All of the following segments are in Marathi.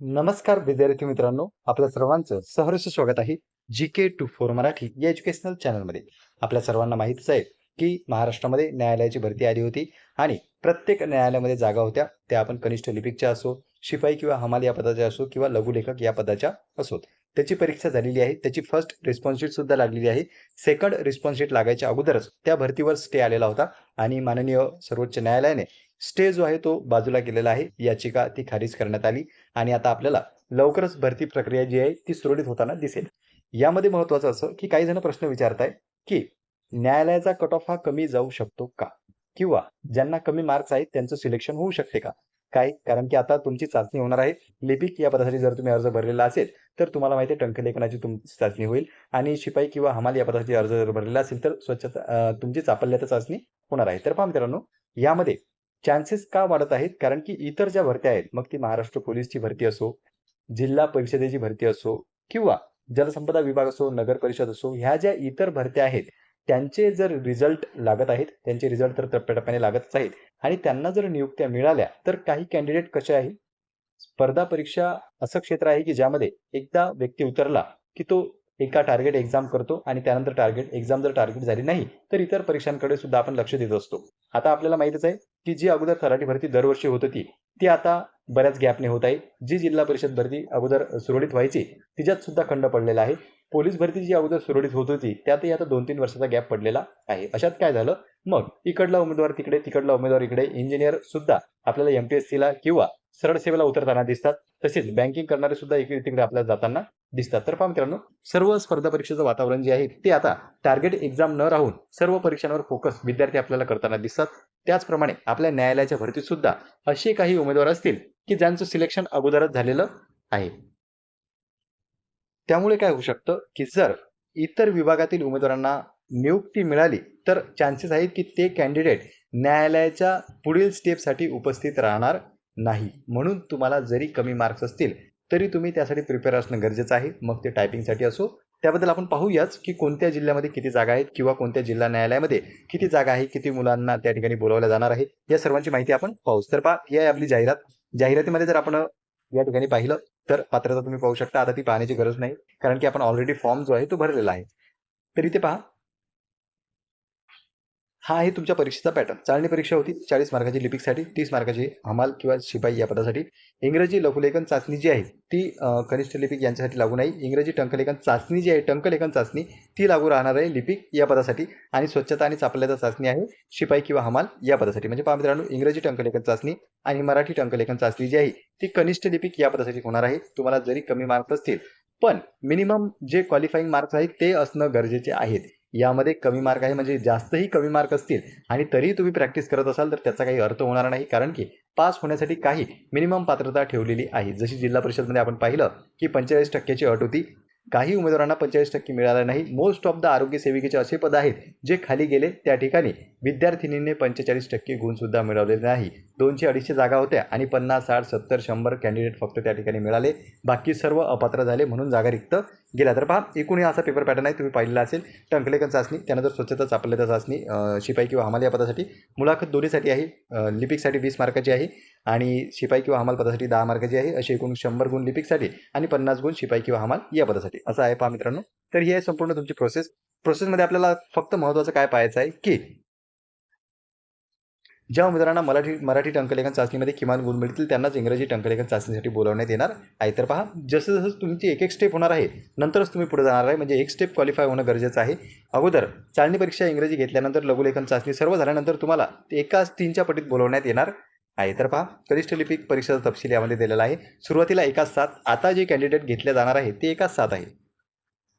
नमस्कार विद्यार्थी मित्रांनो. आपल्या सर्वांचं सहर्ष स्वागत आहे G K two four Marathi या एज्युकेशनल चॅनलमध्ये आपल्या सर्वांना माहितीच आहे की महाराष्ट्रामध्ये न्यायालयाची भरती आली होती आणि प्रत्येक न्यायालयामध्ये जागा होत्या. त्या आपण कनिष्ठ लिपिकच्या असो शिपाई किंवा हमाल या पदाच्या असो किंवा लघुलेखक या पदाच्या असोत त्याची परीक्षा झालेली आहे. त्याची फर्स्ट रिस्पॉन्स शीट सुद्धा लागलेली आहे. सेकंड रिस्पॉन्स शीट लागायच्या अगोदरच त्या भरतीवर स्टे आलेला होता आणि माननीय सर्वोच्च न्यायालयाने स्टे जो आहे तो बाजूला केलेला आहे. याचिका ती खारिज करण्यात आली आणि आता आपल्याला लवकरच भरती प्रक्रिया जी आहे ती सुरळीत होताना दिसेल. यामध्ये महत्वाचं असं की काही जण प्रश्न आहे की न्यायालयाचा कट ऑफ हा कमी जाऊ शकतो का? किंवा ज्यांना कमी मार्क्स आहेत त्यांचं सिलेक्शन होऊ शकते का? काय? कारण की आता तुमची चाचणी होणार आहे. लिपिक या पदासाठी जर तुम्ही अर्ज भरलेला असेल तर तुम्हाला माहिती आहे टंकलेखनाची तुमची चाचणी होईल आणि शिपाई किंवा हमाल या पदासाठी अर्ज जर भरलेला असेल तर स्वच्छता तुमची चापल्याचा चाचणी होणार आहे. तर पहा मित्रांनो यामध्ये चान्सेस का वाढत आहेत? कारण की इतर ज्या भरत्या आहेत मग ती महाराष्ट्र पोलीसची भरती असो जिल्हा परिषदेची भरती असो किंवा जलसंपदा विभाग असो नगर परिषद असो ह्या ज्या इतर भरत्या आहेत त्यांचे जर रिझल्ट लागत आहेत त्यांचे रिझल्ट तर टप्प्याटप्प्याने लागतच आहेत. आणि त्यांना जर नियुक्त्या मिळाल्या तर काही कॅन्डिडेट कसे आहे? स्पर्धा परीक्षा असं क्षेत्र आहे की ज्यामध्ये एकदा व्यक्ती उतरला की तो एका टार्गेट एक्झाम करतो आणि त्यानंतर टार्गेट एक्झाम जर टार्गेट झाली नाही तर इतर परीक्षांकडे सुद्धा आपण लक्ष देत असतो. आता आपल्याला माहितच आहे की जी अगोदर तलाठी भरती दरवर्षी होत होती ती आता बऱ्याच गॅपने होत आहे. जी जिल्हा परिषद भरती अगोदर सुरळीत व्हायची तिच्यात सुद्धा खंड पडलेला आहे. पोलीस भरती जी अगोदर सुरळीत होत होती त्यातही आता दोन तीन वर्षाचा गॅप पडलेला आहे. अशात काय झालं? मग इकडला उमेदवार तिकडे तिकडला उमेदवार इकडे. इंजिनियर सुद्धा आपल्याला एमपीएससीला किंवा सरळ सेवेला उतरताना दिसतात. तसेच बँकिंग करणारे सुद्धा इकडे तिकडे आपल्याला जाताना दिसतात. तर पहा मित्रांनो सर्व स्पर्धा परीक्षेचं वातावरण जे आहे ते आता टार्गेट एक्झाम न राहून सर्व परीक्षांवर फोकस विद्यार्थी आपल्याला करताना दिसतात. त्याचप्रमाणे आपल्या न्यायालयाच्या भरतीत सुद्धा असे काही उमेदवार असतील की ज्यांचं सिलेक्शन अगोदरच झालेलं आहे. त्यामुळे काय होऊ शकतं की जर इतर विभागातील उमेदवारांना नियुक्ती मिळाली तर चान्सेस आहेत की ते कॅन्डिडेट न्यायालयाच्या पुढील स्टेपसाठी उपस्थित राहणार नाही. म्हणून तुम्हाला जरी कमी मार्क्स असतील तरी तुम्ही त्यासाठी प्रिपेअर असणं गरजेचं आहे. मग ते टायपिंगसाठी असो. त्याबद्दल आपण पाहूयाच की कोणत्या जिल्ह्यामध्ये किती जागा आहेत किंवा कोणत्या जिल्हा न्यायालयामध्ये किती जागा आहे किती मुलांना त्या ठिकाणी बोलावल्या जाणार आहे या सर्वांची माहिती आपण पाहूच. तर पहा ही आहे आपली जाहिरात. जाहिरातीमध्ये जर आपण या ठिकाणी पाहिलं तर पात्रता तुम्ही पाहू शकता. आता ती पाहण्याची गरज नाही. कारण की आपण ऑलरेडी फॉर्म जो आहे तो भरलेला आहे. तर इथे पहा. हा आहे तुमच्या परीक्षेचा पॅटर्न चालणी परीक्षा होती चाळीस मार्काची लिपिकसाठी तीस मार्काची हमाल किंवा शिपाई या पदासाठी. इंग्रजी लघुलेखन चाचणी जी आहे ती कनिष्ठ लिपिक यांच्यासाठी लागू नाही. इंग्रजी टंकलेखन चाचणी जी आहे टंकलेखन चाचणी ती लागू राहणार आहे लिपिक या पदासाठी. आणि स्वच्छता आणि चापल्याचा चाचणी आहे शिपाई किंवा हमाल या पदासाठी. म्हणजे पहा मित्रांनो इंग्रजी टंकलेखन चाचणी आणि मराठी टंकलेखन चाचणी जी आहे ती कनिष्ठ लिपिक या पदासाठी होणार आहे. तुम्हाला जरी कमी मार्क्स असतील पण मिनिमम जे क्वालिफाईंग मार्क्स आहेत ते असणं गरजेचे आहेत. यामध्ये कमी मार्क आहे म्हणजे जास्तही कमी मार्क असतील आणि तरीही तुम्ही प्रॅक्टिस करत असाल तर त्याचा काही अर्थ होणार नाही. कारण की पास होण्यासाठी काही मिनिमम पात्रता ठेवलेली आहे. जशी जिल्हा परिषदमध्ये आपण पाहिलं की पंचेचाळीस टक्क्याची अट होती काही उमेदवारांना पंचेचाळीस टक्के मिळालं नाही. मोस्ट ऑफ द आरोग्य सेविकेचे असे पद आहेत जे खाली गेले त्या ठिकाणी. विद्यार्थिनींनी पंचेचाळीस टक्के गुणसुद्धा मिळवलेले नाही. दोनशे अडीचशे जागा होत्या आणि पन्नास साठ सत्तर शंभर कॅन्डिडेट फक्त त्या ठिकाणी मिळाले. बाकी सर्व अपात्र झाले म्हणून जागा रिक्त गेल्या. तर पहा एकूण असा पेपर पॅटर्न आहे तुम्ही पाहिलेला असेल. टंकलेखन चाचणी त्यानंतर स्वच्छता चापल्याचा चाचणी शिपाई किंवा हमाल या पदासाठी. मुलाखत दोन्हीसाठी आहे लिपिकसाठी वीस मार्काची आहे. आणि शिपाई किंवा हमाल पदासाठी दहा मार्काची आहे. असे एकूण शंभर गुण लिपिकसाठी आणि पन्नास गुण शिपाई किंवा हमाल या पदासाठी. असं आहे पहा मित्रांनो. तर ही आहे संपूर्ण तुमची प्रोसेस प्रोसेसमध्ये आपल्याला फक्त महत्त्वाचं काय पाहायचं आहे की ज्या उमेदवारांना मराठी मराठी टंकलेखन चाचणीमध्ये किमान गुण मिळतील त्यांनाच इंग्रजी टंकलेखन चाचणीसाठी बोलवण्यात येणार आहे. तर पहा जसं जसं तुमची एक एक स्टेप होणार आहे नंतरच तुम्ही पुढे जाणार आहे. म्हणजे एक स्टेप क्वालिफाय होणं गरजेचं आहे. अगोदर चालणी परीक्षा इंग्रजी घेतल्यानंतर लघुलेखन चाचणी सर्व झाल्यानंतर तुम्हाला ते एकाच तीनच्या पटीत बोलवण्यात येणार. आहे. तर पहा कनिष्ठ लिपिक परीक्षेचा तपशील यामध्ये दिलेला आहे. सुरुवातीला एकाच सात आता जे कॅन्डिडेट घेतले जाणार आहे ते एकाच सात आहे.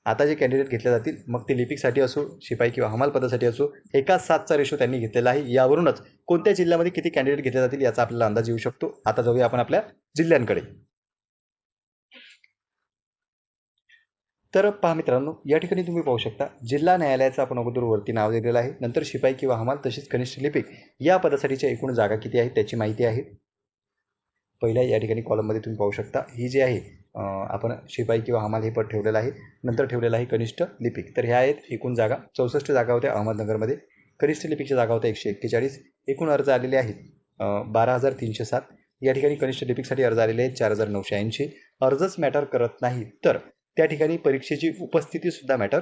आता जे कॅन्डिडेट घेतले जातील मग ते लिपिकसाठी असो शिपाई किंवा हमाल पदासाठी असो एकाच सातचा रेशो त्यांनी घेतलेला आहे. यावरूनच कोणत्या जिल्ह्यामध्ये किती कॅन्डिडेट घेतले जातील याचा आपल्याला अंदाज येऊ शकतो. आता जाऊया आपण आपल्या जिल्ह्यांकडे. तर पहा मित्रांनो या ठिकाणी तुम्ही पाहू शकता जिल्हा न्यायालयाचं आपण अगोदर वरती नाव दिलेलं आहे नंतर शिपाई किंवा हमाल तसेच कनिष्ठ लिपिक या पदासाठीच्या एकूण जागा किती आहेत त्याची माहिती आहे. पहिल्या या ठिकाणी कॉलममध्ये तुम्ही पाहू शकता ही जी आहे आपण शिपाई किंवा हमाल हे पद ठेवलेलं आहे नंतर ठेवलेलं आहे कनिष्ठ लिपिक. तर ह्या आहेत एकूण जागा चौसष्ट जागा होत्या अहमदनगरमध्ये कनिष्ठ लिपिकच्या जागा होत्या एकशे एक्केचाळीस एकूण अर्ज आलेले आहेत बारा हजार तीनशे सात या ठिकाणी कनिष्ठ लिपिकसाठी अर्ज आलेले आहेत चार हजार नऊशे ऐंशी. अर्जच मॅटर करत नाही तर त्या ठिकाणी परीक्षेची उपस्थिती सुद्धा मॅटर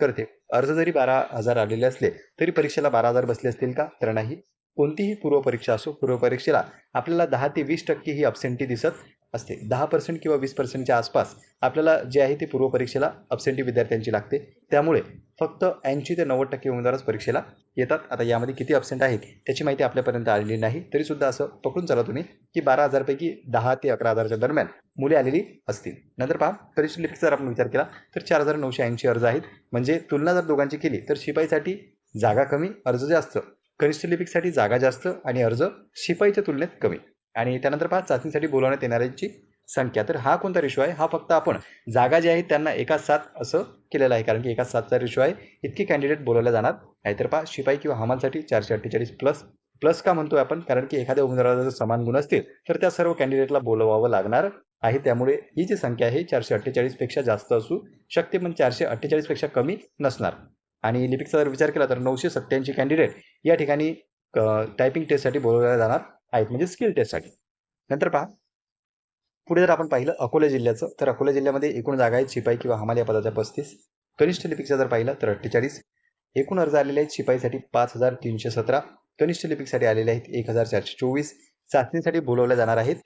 करते. अर्ज जरी बारा हजार आलेले असले तरी परीक्षेला बारा हजार बसले असतील का? तर नाही. कोणतीही पूर्वपरीक्षा असो पूर्वपरीक्षेला आपल्याला दहा ते वीस टक्के ही अब्सेंटी दिसत असते. दहा पर्सेंट किंवा वीस पर्सेंटच्या आसपास आपल्याला जे आहे ते पूर्वपरीक्षेला अब्सेंटी विद्यार्थ्यांची लागते. त्यामुळे फक्त ऐंशी ते नव्वद टक्के उमेदवारच परीक्षेला येतात. आता यामध्ये किती अब्सेंट आहेत त्याची माहिती आपल्यापर्यंत आलेली नाही. तरीसुद्धा असं पकडून चला तुम्ही की बारा हजारपैकी दहा ते अकरा हजारच्या दरम्यान मुले आलेली असतील. नंतर पहा परीक्षा लिपिकचा जर आपण विचार केला तर चार हजार नऊशे ऐंशी अर्ज आहेत. म्हणजे तुलना जर दोघांची केली तर शिपाईसाठी जागा कमी अर्ज जास्त. कनिष्ठ लिपिकसाठी जागा जास्त आणि अर्ज शिपाईच्या तुलनेत कमी. आणि त्यानंतर पहा चाचणीसाठी बोलवण्यात येणाऱ्यांची संख्या. तर हा कोणता रेशो आहे? हा फक्त आपण जागा जे आहेत त्यांना एका सात असं केलेलं आहे कारण की एका सातचा रेशो आहे. इतके कॅन्डिडेट बोलवले जाणार आहे तर पहा शिपाई किंवा हमालसाठी चारशे अठ्ठेचाळीस प्लस प्लस का म्हणतोय आपण? कारण की एखाद्या उमेदवाराला जर समान गुण असतील तर त्या सर्व कॅन्डिडेटला बोलवावं लागणार आहे. त्यामुळे ही जी संख्या आहे चारशे अठ्ठेचाळीसपेक्षा जास्त असू शकते पण चारशे अठ्ठेचाळीसपेक्षा कमी नसणार. आणि लिपिकचा जर विचार केला तर नऊशे सत्त्याऐंशी कॅन्डिडेट या ठिकाणी टायपिंग टेस्टसाठी बोलवल्या जाणार. आहेत म्हणजे स्किल टेस्टसाठी नंतर पहा. पुढे जर आपण पाहिलं अकोला जिल्ह्याचं तर अकोला जिल्ह्यामध्ये एकूण जागा आहेत शिपाई किंवा हमाल या पदाच्या पस्तीस. कनिष्ठ लिपिकचा जर पाहिलं तर अठ्ठेचाळीस. एकूण अर्ज आलेले आहेत शिपाईसाठी पाच हजार तीनशे सतरा. कनिष्ठ लिपिकसाठी आलेले आहेत एक हजार चारशे चोवीस. चाचणीसाठी बोलवल्या जाणार आहेत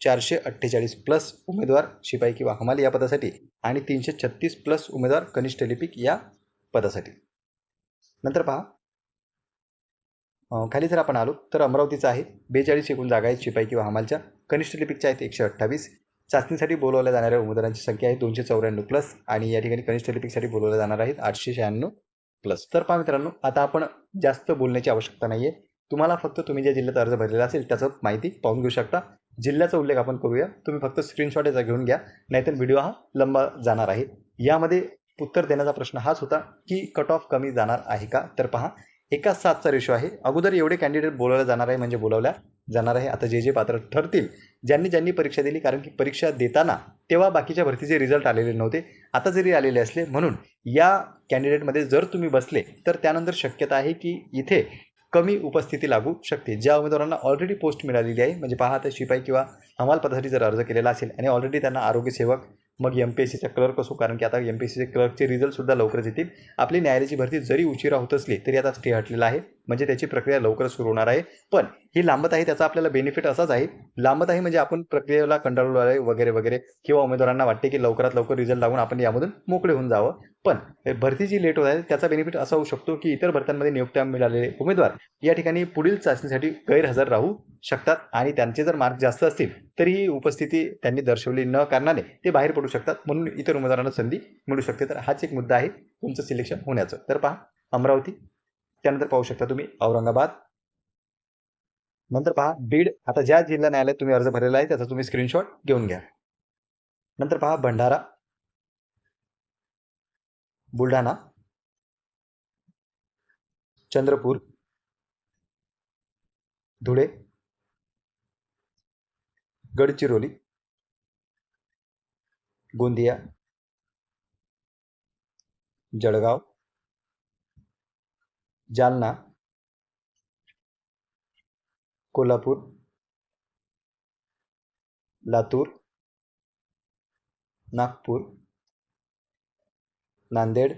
चारशे अठ्ठेचाळीस प्लस उमेदवार शिपाई किंवा हमाल या पदासाठी आणि तीनशे छत्तीस प्लस उमेदवार कनिष्ठ लिपिक या पदासाठी. नंतर पहा. खाली जर आपण आलो तर अमरावतीचं आहे. बेचाळीस एकूण जागा आहेत शिपाई किंवा हमालच्या. कनिष्ठ लिपिकच्या आहेत एकशे अठ्ठावीस. चाचणीसाठी बोलवल्या जाणाऱ्या उमेदवारांची संख्या आहे दोनशे चौऱ्याण्णव प्लस आणि या ठिकाणी कनिष्ठ लिपिकसाठी बोलवल्या जाणार आहेत आठशे शहाण्णव प्लस तर पहा मित्रांनो आता आपण जास्त बोलण्याची आवश्यकता नाही आहे तुम्हाला फक्त तुम्ही ज्या जिल्ह्यात अर्ज भरलेला असेल त्याचं माहिती पाहून घेऊ शकता. जिल्ह्याचा उल्लेख आपण करूया. तुम्ही फक्त स्क्रीनशॉट याचा घेऊन घ्या नाहीतर व्हिडिओ हा लंबा जाणार आहे. यामध्ये उत्तर देण्याचा प्रश्न हाच होता की कट ऑफ कमी जाणार आहे का? तर पहा एका सातचा रेशो आहे. अगोदर एवढे कॅन्डिडेट बोलवलं जाणार आहे म्हणजे बोलावल्या जाणार आहे. आता जे जे पात्र ठरतील ज्यांनी ज्यांनी परीक्षा दिली कारण की परीक्षा देताना तेव्हा बाकीच्या भरतीचे रिझल्ट आलेले नव्हते. आता जरी आलेले असले म्हणून या कॅन्डिडेटमध्ये जर तुम्ही बसले तर त्यानंतर शक्यता आहे की इथे कमी उपस्थिती लागू शकते. ज्या उमेदवारांना ऑलरेडी पोस्ट मिळालेली आहे म्हणजे पहा आता शिपाई किंवा हमालपदासाठी जर अर्ज केलेला असेल आणि ऑलरेडी त्यांना आरोग्यसेवक मग एम पी एस सीचा क्लर्क असो कारण की आता एम पी एस सीचे क्लर्कचे रिझल्टसुद्धा लवकरच येतील. आपली न्यायालयाची भरती जरी उशिरा होत असली तरी आता स्टे हटलेला आहे. म्हणजे त्याची प्रक्रिया लवकरच सुरू होणार आहे. पण ही लांबत आहे त्याचा आपल्याला बेनिफिट असाच आहे. लांबत आहे म्हणजे आपण प्रक्रियेला कंटाळलो आहे वगैरे वगैरे किंवा उमेदवारांना वाटते की लवकरात लवकर रिझल्ट लागून आपण यामधून मोकळे होऊन जावं. पण भरती जी लेट होत आहे त्याचा बेनिफिट असा होऊ शकतो की इतर भरत्यांमध्ये नियुक्त्या मिळालेले उमेदवार या ठिकाणी पुढील चाचणीसाठी गैरहजर राहू शकतात आणि त्यांचे जर मार्क जास्त असतील तरीही उपस्थिती त्यांनी दर्शवली न कारणाने ते बाहेर पडू शकतात. म्हणून इतर उमेदवारांना संधी मिळू शकते. तर हाच एक मुद्दा आहे तुमचं सिलेक्शन होण्याचं. तर पहा अमरावती त्यानंतर पाहू शकता तुम्ही औरंगाबाद. नंतर पहा बीड आता ज्या जिल्हा न्यायालयात तुम्ही अर्ज भरलेला आहे त्याचा तुम्ही स्क्रीनशॉट घेऊन घ्या. नंतर पहा भंडारा. बुलढाणा. चंद्रपूर. धुळे. गडचिरोली. गोंदिया. जळगाव. जालना कोल्हापूर लातूर नागपूर नांदेड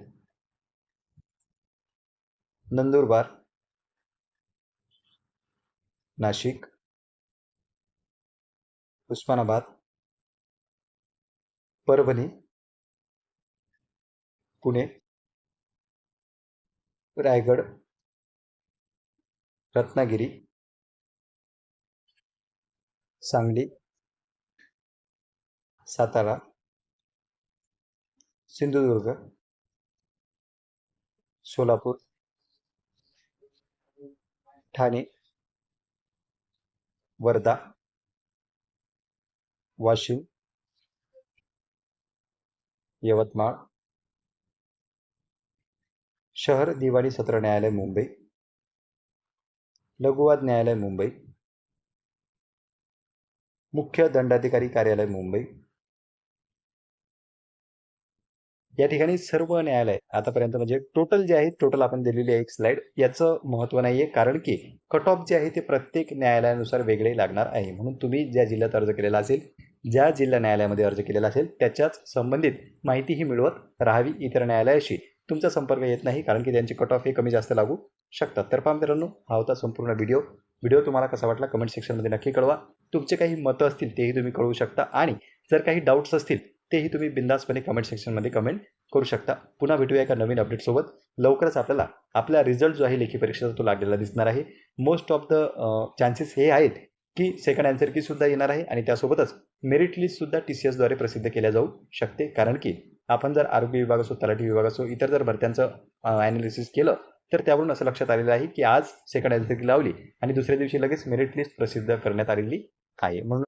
नंदुरबार नाशिक उस्मानाबाद परभणी पुणे रायगड रत्नागिरी सांगली सातारा सिंधुदुर्ग सोलापूर ठाणे वर्धा वाशिम यवतमाळ शहर दिवाणी सत्र न्यायालय मुंबई. लघुवाद न्यायालय मुंबई. मुख्य दंडाधिकारी कार्यालय मुंबई. या ठिकाणी सर्व न्यायालय आतापर्यंत म्हणजे टोटल जे आहे टोटल आपण दिलेली आहे एक स्लाइड याचं महत्त्व नाही आहे कारण की कट ऑफ जे आहे ते प्रत्येक न्यायालयानुसार वेगळे लागणार आहे. म्हणून तुम्ही ज्या जिल्ह्यात अर्ज केलेला असेल ज्या जिल्हा न्यायालयामध्ये अर्ज केलेला असेल त्याच्याच संबंधित माहितीही मिळवत राहावी इतर न्यायालयाशी. तुमचा संपर्क येत नाही कारण की त्यांचे कट ऑफ हे कमी जास्त लागू शकतात. तर पहा मित्रांनो हा होता संपूर्ण व्हिडिओ व्हिडिओ तुम्हाला कसा वाटला कमेंट सेक्शनमध्ये नक्की कळवा. तुमचे काही मतं असतील तेही तुम्ही कळवू शकता आणि जर काही डाऊट्स असतील तेही तुम्ही बिंदासपणे कमेंट सेक्शनमध्ये कमेंट करू शकता. पुन्हा भेटूया एका नवीन अपडेटसोबत लवकरच आपल्याला आपला रिझल्ट जो आहे लेखी परीक्षेचा तो लागलेला दिसणार आहे. मोस्ट ऑफ द चान्सेस हे आहेत की सेकंड आन्सर की सुद्धा येणार आहे आणि त्यासोबतच मेरिट लिस्ट सुद्धा टी सी एसद्वारे प्रसिद्ध केल्या जाऊ शकते. कारण की आपण जर आरोग्य विभाग असो तलाठी विभाग असो इतर जर भरत्यांचं ॲनालिसिस केलं तर त्यावरून असं लक्षात आलेलं आहे की आज सेकंड आन्सर लावली आणि दुसऱ्या दिवशी लगेच मेरिट लिस्ट प्रसिद्ध करण्यात आलेली आहे. म्हणून